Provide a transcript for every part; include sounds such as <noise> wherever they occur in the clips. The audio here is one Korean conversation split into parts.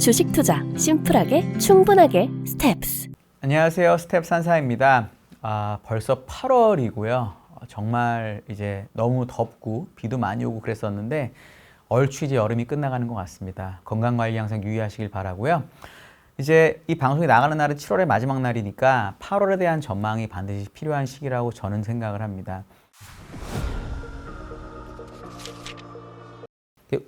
주식 투자 심플하게 충분하게 스텝스. 안녕하세요. 스텝 산사입니다. 아, 벌써 8월이고요. 정말 이제 너무 덥고 비도 많이 오고 그랬었는데 얼추 이제 여름이 끝나가는 것 같습니다. 건강 관리 항상 유의하시길 바라고요. 이제 이 방송이 나가는 날은 7월의 마지막 날이니까 8월에 대한 전망이 반드시 필요한 시기라고 저는 생각을 합니다.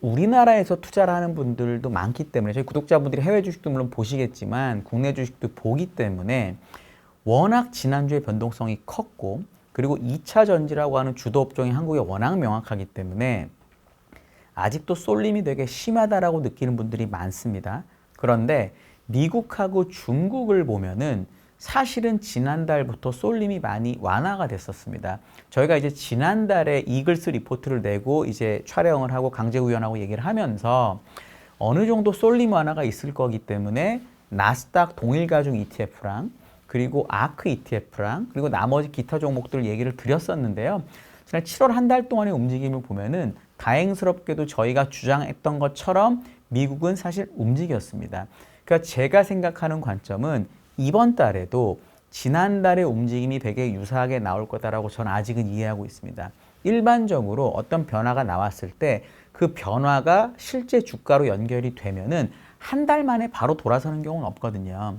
우리나라에서 투자를 하는 분들도 많기 때문에 저희 구독자분들이 해외 주식도 물론 보시겠지만 국내 주식도 보기 때문에 워낙 지난주에 변동성이 컸고 그리고 2차 전지라고 하는 주도 업종이 한국에 워낙 명확하기 때문에 아직도 쏠림이 되게 심하다라고 느끼는 분들이 많습니다. 그런데 미국하고 중국을 보면은 사실은 지난달부터 쏠림이 많이 완화가 됐었습니다. 저희가 이제 지난달에 이글스 리포트를 내고 이제 촬영을 하고 강제구현하고 얘기를 하면서 어느 정도 쏠림 완화가 있을 거기 때문에 나스닥 동일가중 ETF랑 그리고 아크 ETF랑 그리고 나머지 기타 종목들 얘기를 드렸었는데요. 지난 7월 한 달 동안의 움직임을 보면은 다행스럽게도 저희가 주장했던 것처럼 미국은 사실 움직였습니다. 그러니까 제가 생각하는 관점은 이번 달에도 지난달의 움직임이 되게 유사하게 나올 거다라고 저는 아직은 이해하고 있습니다. 일반적으로 어떤 변화가 나왔을 때 그 변화가 실제 주가로 연결이 되면은 한 달 만에 바로 돌아서는 경우는 없거든요.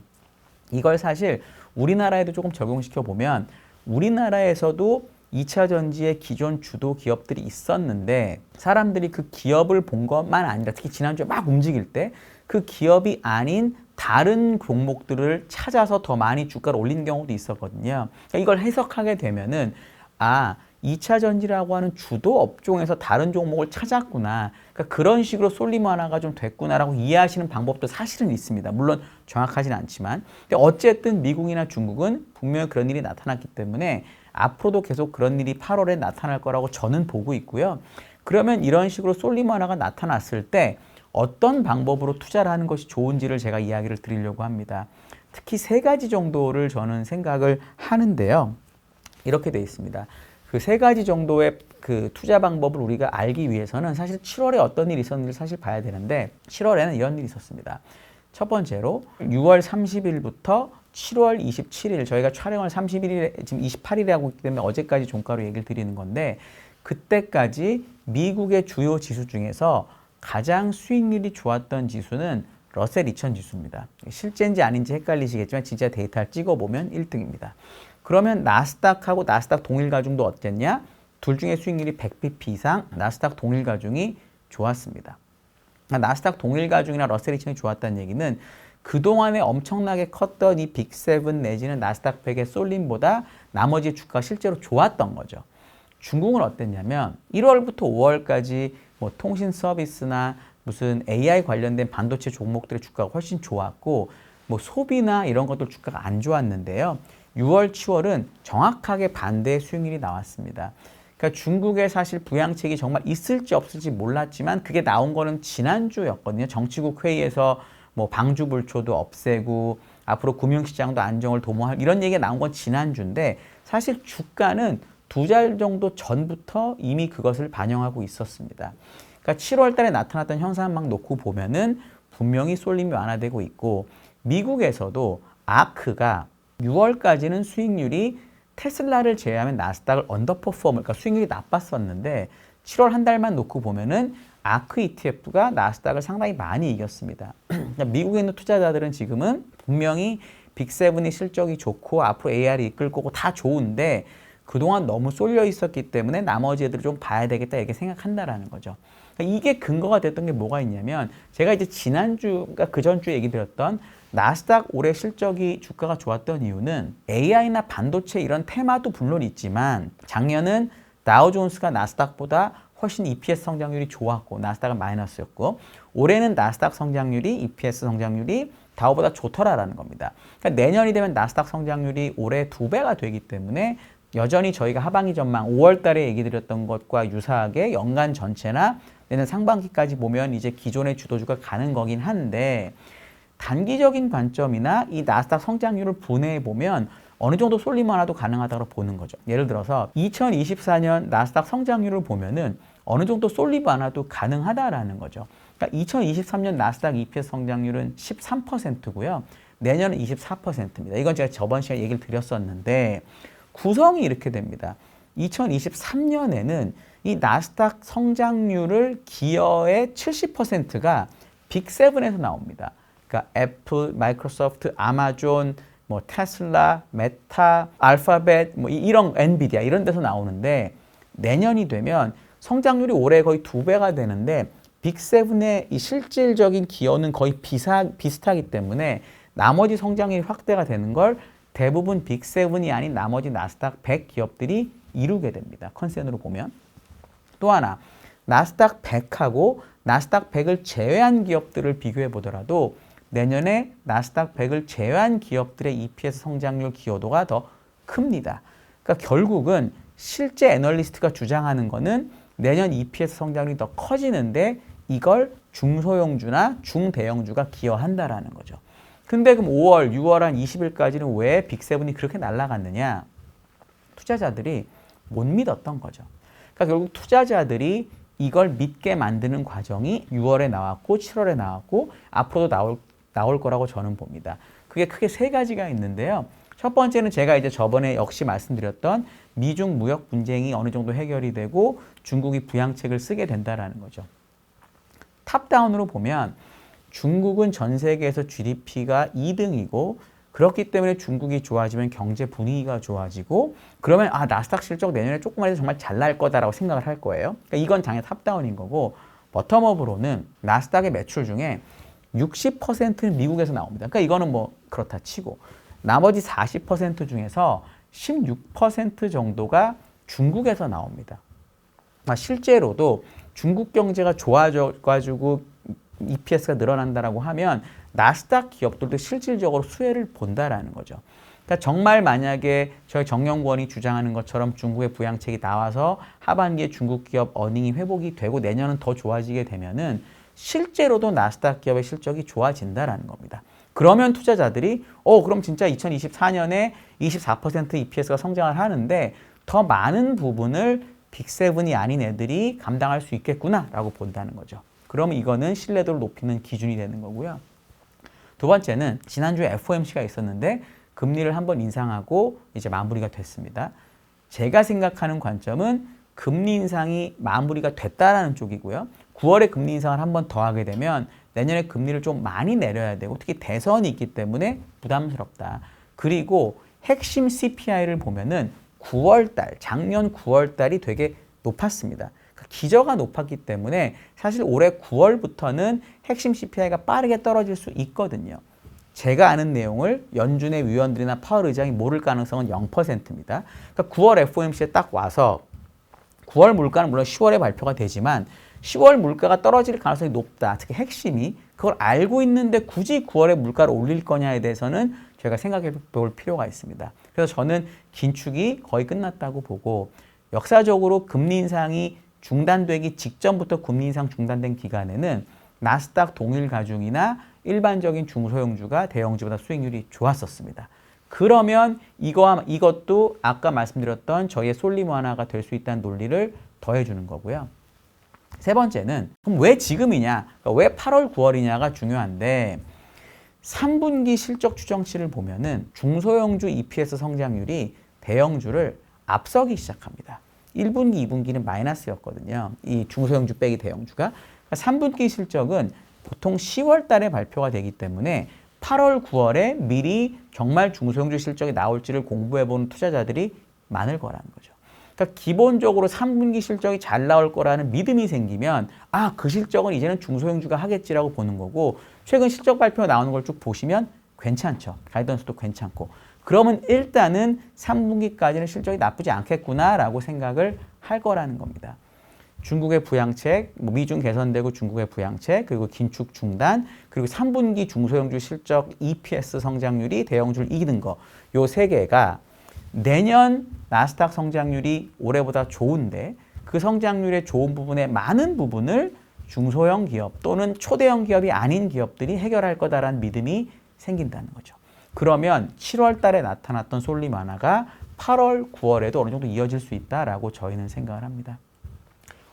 이걸 사실 우리나라에도 조금 적용시켜 보면 우리나라에서도 2차 전지의 기존 주도 기업들이 있었는데 사람들이 그 기업을 본 것만 아니라 특히 지난주에 막 움직일 때 그 기업이 아닌 다른 종목들을 찾아서 더 많이 주가를 올린 경우도 있었거든요. 그러니까 이걸 해석하게 되면은 아 2차 전지라고 하는 주도 업종에서 다른 종목을 찾았구나. 그러니까 그런 식으로 쏠림 완화가 좀 됐구나라고 이해하시는 방법도 사실은 있습니다. 물론 정확하진 않지만. 근데 어쨌든 미국이나 중국은 분명히 그런 일이 나타났기 때문에 앞으로도 계속 그런 일이 8월에 나타날 거라고 저는 보고 있고요. 그러면 이런 식으로 쏠림 완화가 나타났을 때 어떤 방법으로 투자를 하는 것이 좋은지를 제가 이야기를 드리려고 합니다. 특히 세 가지 정도를 저는 생각을 하는데요. 이렇게 돼 있습니다. 그 세 가지 정도의 그 투자 방법을 우리가 알기 위해서는 사실 7월에 어떤 일이 있었는지를 사실 봐야 되는데 7월에는 이런 일이 있었습니다. 첫 번째로 6월 30일부터 7월 27일 저희가 촬영을 31일에 지금 28일에 하고 있기 때문에 어제까지 종가로 얘기를 드리는 건데 그때까지 미국의 주요 지수 중에서 가장 수익률이 좋았던 지수는 러셀 2000 지수입니다. 실제인지 아닌지 헷갈리시겠지만 진짜 데이터를 찍어보면 1등입니다. 그러면 나스닥하고 나스닥 동일 가중도 어땠냐? 둘 중에 수익률이 100bp 이상 나스닥 동일 가중이 좋았습니다. 나스닥 동일 가중이나 러셀 2000이 좋았다는 얘기는 그동안에 엄청나게 컸던 이 빅7 내지는 나스닥 100의 쏠림보다 나머지 주가가 실제로 좋았던 거죠. 중국은 어땠냐면 1월부터 5월까지 뭐 통신 서비스나 무슨 AI 관련된 반도체 종목들의 주가가 훨씬 좋았고 뭐 소비나 이런 것들 주가가 안 좋았는데요. 6월, 7월은 정확하게 반대의 수익률이 나왔습니다. 그러니까 중국에 사실 부양책이 정말 있을지 없을지 몰랐지만 그게 나온 거는 지난주였거든요. 정치국 회의에서 뭐 방주불초도 없애고 앞으로 금융시장도 안정을 도모할 이런 얘기가 나온 건 지난주인데 사실 주가는 두 달 정도 전부터 이미 그것을 반영하고 있었습니다. 그러니까 7월 달에 나타났던 현상만 놓고 보면은 분명히 쏠림이 완화되고 있고 미국에서도 아크가 6월까지는 수익률이 테슬라를 제외하면 나스닥을 언더퍼폼, 그러니까 수익률이 나빴었는데 7월 한 달만 놓고 보면은 아크 ETF가 나스닥을 상당히 많이 이겼습니다. <clears throat> 그러니까 미국에 있는 투자자들은 지금은 분명히 빅세븐이 실적이 좋고 앞으로 AR이 이끌 거고 다 좋은데 그동안 너무 쏠려 있었기 때문에 나머지 애들을 좀 봐야 되겠다 이렇게 생각한다라는 거죠. 그러니까 이게 근거가 됐던 게 뭐가 있냐면 제가 이제 지난주, 그러니까 그 전주에 얘기 드렸던 나스닥 올해 실적이 주가가 좋았던 이유는 AI나 반도체 이런 테마도 물론 있지만 작년은 다우존스가 나스닥보다 훨씬 EPS 성장률이 좋았고 나스닥은 마이너스였고 올해는 나스닥 성장률이 EPS 성장률이 다우보다 좋더라라는 겁니다. 그러니까 내년이 되면 나스닥 성장률이 올해 두 배가 되기 때문에 여전히 저희가 하반기 전망 5월 달에 얘기 드렸던 것과 유사하게 연간 전체나 내년 상반기까지 보면 이제 기존의 주도주가 가는 거긴 한데 단기적인 관점이나 이 나스닥 성장률을 분해해 보면 어느 정도 쏠림 완화도 가능하다고 보는 거죠. 예를 들어서 2024년 나스닥 성장률을 보면은 어느 정도 쏠리지 않아도 가능하다라는 거죠. 그러니까 2023년 나스닥 EPS 성장률은 13%고요. 내년은 24%입니다. 이건 제가 저번 시간에 얘기를 드렸었는데 구성이 이렇게 됩니다. 2023년에는 이 나스닥 성장률을 기여의 70%가 빅7에서 나옵니다. 그러니까 애플, 마이크로소프트, 아마존, 뭐 테슬라, 메타, 알파벳, 뭐 이- 이런 엔비디아 이런 데서 나오는데 내년이 되면 성장률이 올해 거의 두 배가 되는데 빅7의 이 실질적인 기여는 거의 비슷하기 때문에 나머지 성장률이 확대가 되는 걸 대부분 빅7이 아닌 나머지 나스닥 100 기업들이 이루게 됩니다. 컨센으로 보면. 또 하나, 나스닥 100하고 나스닥 100을 제외한 기업들을 비교해 보더라도 내년에 나스닥 100을 제외한 기업들의 EPS 성장률 기여도가 더 큽니다. 그러니까 결국은 실제 애널리스트가 주장하는 거는 내년 EPS 성장률이 더 커지는데 이걸 중소형주나 중대형주가 기여한다라는 거죠. 근데 그럼 5월, 6월 한 20일까지는 왜 빅세븐이 그렇게 날아갔느냐? 투자자들이 못 믿었던 거죠. 그러니까 결국 투자자들이 이걸 믿게 만드는 과정이 6월에 나왔고 7월에 나왔고 앞으로도 나올 나올 거라고 저는 봅니다. 그게 크게 세 가지가 있는데요. 첫 번째는 제가 이제 저번에 역시 말씀드렸던 미중 무역 분쟁이 어느 정도 해결이 되고 중국이 부양책을 쓰게 된다라는 거죠. 탑다운으로 보면 중국은 전 세계에서 GDP가 2등이고 그렇기 때문에 중국이 좋아지면 경제 분위기가 좋아지고 그러면 아 나스닥 실적 내년에 조금만 해도 정말 잘 날 거다라고 생각을 할 거예요. 그러니까 이건 당연히 탑다운인 거고 버텀업으로는 나스닥의 매출 중에 60%는 미국에서 나옵니다. 그러니까 이거는 뭐 그렇다 치고 나머지 40% 중에서 16% 정도가 중국에서 나옵니다. 아, 실제로도 중국 경제가 좋아져 가지고 EPS가 늘어난다라고 하면 나스닥 기업들도 실질적으로 수혜를 본다라는 거죠. 그러니까 정말 만약에 저희 정영권이 주장하는 것처럼 중국의 부양책이 나와서 하반기에 중국 기업 어닝이 회복이 되고 내년은 더 좋아지게 되면은 실제로도 나스닥 기업의 실적이 좋아진다라는 겁니다. 그러면 투자자들이 어 그럼 진짜 2024년에 24% EPS가 성장을 하는데 더 많은 부분을 빅세븐이 아닌 애들이 감당할 수 있겠구나라고 본다는 거죠. 그러면 이거는 신뢰도를 높이는 기준이 되는 거고요. 두 번째는 지난주에 FOMC가 있었는데 금리를 한번 인상하고 이제 마무리가 됐습니다. 제가 생각하는 관점은 금리 인상이 마무리가 됐다라는 쪽이고요. 9월에 금리 인상을 한번 더 하게 되면 내년에 금리를 좀 많이 내려야 되고 특히 대선이 있기 때문에 부담스럽다. 그리고 핵심 CPI를 보면은 9월 달, 작년 9월 달이 되게 높았습니다. 그 기저가 높았기 때문에 사실 올해 9월부터는 핵심 CPI가 빠르게 떨어질 수 있거든요. 제가 아는 내용을 연준의 위원들이나 파월 의장이 모를 가능성은 0%입니다. 그러니까 9월 FOMC에 딱 와서 9월 물가는 물론 10월에 발표가 되지만 10월 물가가 떨어질 가능성이 높다. 특히 핵심이 그걸 알고 있는데 굳이 9월에 물가를 올릴 거냐에 대해서는 제가 생각해 볼 필요가 있습니다. 그래서 저는 긴축이 거의 끝났다고 보고 역사적으로 금리 인상이 중단되기 직전부터 금리 인상 중단된 기간에는 나스닥 동일 가중이나 일반적인 중소형주가 대형주보다 수익률이 좋았었습니다. 그러면 이거 이것도 아까 말씀드렸던 저희의 솔리모 하나가 될 수 있다는 논리를 더해주는 거고요. 세 번째는 그럼 왜 지금이냐, 그러니까 왜 8월, 9월이냐가 중요한데 3분기 실적 추정치를 보면은 중소형주 EPS 성장률이 대형주를 앞서기 시작합니다. 1분기, 2분기는 마이너스였거든요. 이 중소형주 빼기 대형주가. 그러니까 3분기 실적은 보통 10월 달에 발표가 되기 때문에 8월, 9월에 미리 정말 중소형주 실적이 나올지를 공부해보는 투자자들이 많을 거라는 거죠. 그러니까 기본적으로 3분기 실적이 잘 나올 거라는 믿음이 생기면 아, 그 실적은 이제는 중소형주가 하겠지라고 보는 거고 최근 실적 발표가 나오는 걸 쭉 보시면 괜찮죠. 가이던스도 괜찮고. 그러면 일단은 3분기까지는 실적이 나쁘지 않겠구나라고 생각을 할 거라는 겁니다. 중국의 부양책, 뭐 미중 개선되고 중국의 부양책, 그리고 긴축 중단, 그리고 3분기 중소형주 실적 EPS 성장률이 대형주를 이기는 거, 요 세 개가 내년 나스닥 성장률이 올해보다 좋은데 그 성장률의 좋은 부분의 많은 부분을 중소형 기업 또는 초대형 기업이 아닌 기업들이 해결할 거다라는 믿음이 생긴다는 거죠. 그러면 7월 달에 나타났던 솔리 만화가 8월, 9월에도 어느 정도 이어질 수 있다라고 저희는 생각을 합니다.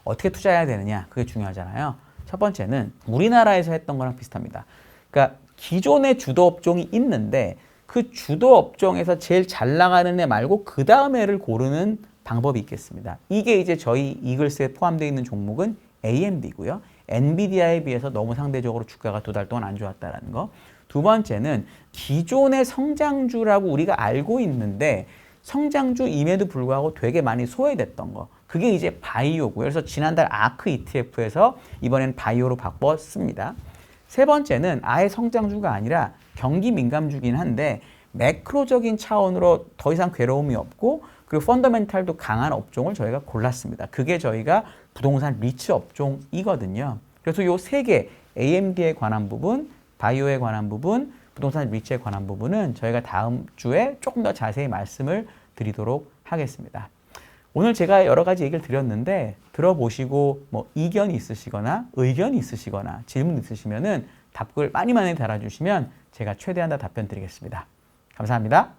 어떻게 투자해야 되느냐 그게 중요하잖아요. 첫 번째는 우리나라에서 했던 거랑 비슷합니다. 그러니까 기존의 주도 업종이 있는데 그 주도 업종에서 제일 잘 나가는 애 말고 그 다음 애를 고르는 방법이 있겠습니다. 이게 이제 저희 이글스에 포함되어 있는 종목은 AMD고요. 엔비디아에 비해서 너무 상대적으로 주가가 두 달 동안 안 좋았다라는 거. 두 번째는 기존의 성장주라고 우리가 알고 있는데 성장주임에도 불구하고 되게 많이 소외됐던 거. 그게 이제 바이오고요. 그래서 지난달 아크 ETF에서 이번엔 바이오로 바꿨습니다. 세 번째는 아예 성장주가 아니라 경기 민감주긴 한데 매크로적인 차원으로 더 이상 괴로움이 없고 그리고 펀더멘탈도 강한 업종을 저희가 골랐습니다. 그게 저희가 부동산 리츠 업종이거든요. 그래서 요 세 개 AMD에 관한 부분, 바이오에 관한 부분, 부동산 리츠에 관한 부분은 저희가 다음 주에 조금 더 자세히 말씀을 드리도록 하겠습니다. 오늘 제가 여러 가지 얘기를 드렸는데 들어보시고 뭐 이견이 있으시거나 의견이 있으시거나 질문 있으시면은 답글 많이 많이 달아주시면 제가 최대한 다 답변 드리겠습니다. 감사합니다.